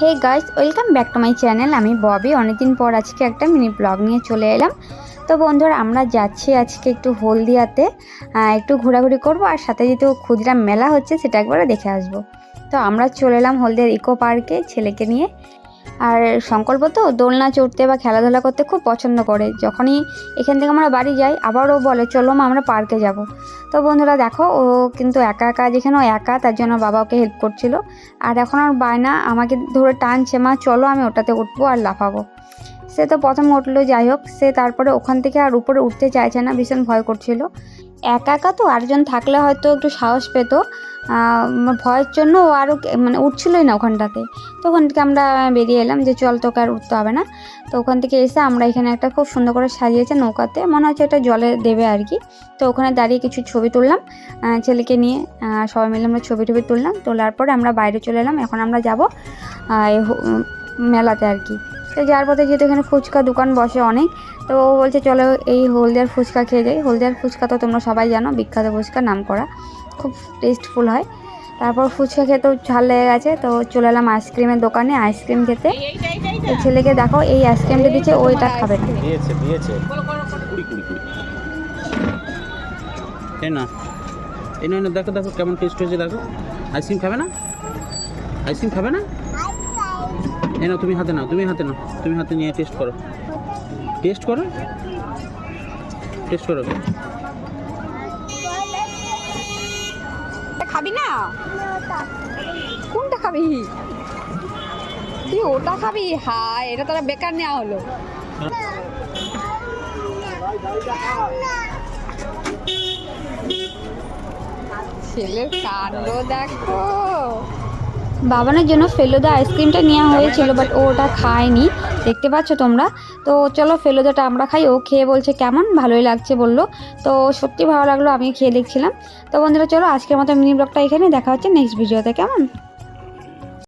Hey guys welcome back to my channel আমি ববি। অনেকদিন পর আজকে একটা মিনি ব্লগ নিয়ে চলে এলাম। তো বন্ধুরা, আমরা যাচ্ছি আজকে একটু হলদিয়াতে। একটু ঘোরাঘুরি করব আর সাথে যেহেতু ক্ষুদিরাম মেলা হচ্ছে, সেটা একবারে দেখে আসব। তো আমরা চলে এলাম হলদিয়ার ইকো পার্কে ছেলেকে নিয়ে। আর সংকল্প তো দোলনা চড়তে বা খেলাধুলা করতে খুব পছন্দ করে। যখনই এখান থেকে আমরা বাড়ি যাই আবার ও বলে, চলো মা, আমরা পার্কে যাব। তো বন্ধুরা দেখো, ও কিন্তু একা একা, যেখানে একা, তার জন্য বাবা ওকে হেল্প করছিল। আর এখন আর বায়না আমাকে ধরে টানছে, মা, চলো আমি ওটাতে উঠবো আর লাফাবো। সে তো প্রথম উঠল, যাই হোক, সে তারপরে ওখান থেকে আর উপরে উঠতে চাইছে না, ভীষণ ভয় করছিল। একা একা তো আরেকজন থাকলে হয়তো একটু সাহস পেত। ভয়ের জন্য ও আরও মানে উঠছিলই না ওখানটাতে। তো ওখান থেকে আমরা বেরিয়ে এলাম যে চল তোকে আর উঠতে হবে না। তো ওখান থেকে এসে আমরা এখানে একটা খুব সুন্দর করে সাজিয়েছে নৌকাতে, মনে হচ্ছে এটা জলে দেবে আর কি। তো ওখানে দাঁড়িয়ে কিছু ছবি তুললাম ছেলেকে নিয়ে সবাই মিলে আমরা ছবি টবি তুললাম, তোলার পরে আমরা বাইরে চলে এলাম। এখন আমরা যাব মেলাতে আর কি। তো যার পথে যেহেতু এখানে ফুচকা দোকান বসে অনেক তো ও বলছে চলো এই হলদিয়ার ফুচকা খেয়ে যাই। হলদিয়ার ফুচকা তো তোমরা সবাই জানো বিখ্যাত ফুচকা নাম করা খুব টেস্টফুল হয়। তারপর ফুচকা খেতেও ঝাল লেগে গেছে তো চলে এলাম আইসক্রিমের দোকানে আইসক্রিম খেতে। ছেলেকে দেখো এই আইসক্রিমটা দিচ্ছে ওইটা খাবে না। এই না। এই না এই না, দেখো দেখো কেমন টেস্ট হয়েছে দেখো। আইসক্রিম খাবে না? আইসক্রিম খাবে না? এই না তুমি হাতে নাও, তুমি হাতে নাও, তুমি হাতে নিয়ে টেস্ট করো। টেস্ট করো? টেস্ট করো। খাবি না? কোনটা খাবি? তুই ওটা খাবি? হাই এটা তোরা বেকার নেওয়া হলো। ছেলের কাণ্ড দেখো। বাবানের জন্য ফেলুদা আইসক্রিমটা নেওয়া হয়েছিল বাট ও ওটা খায়নি। দেখতে পাচ্ছ তোমরা? তো চলো ফেলুদাটা আমরা খাই, ও খেয়ে বলছে, কেমন? ভালোই লাগছে, বলল। তো সত্যি ভালো লাগল আমি খেয়ে দেখছিলাম। তো বন্ধুরা, চলো আজকের মতো মিনি ব্লগটা এখানে দেখা হচ্ছে নেক্সট ভিডিওতে, কেমন?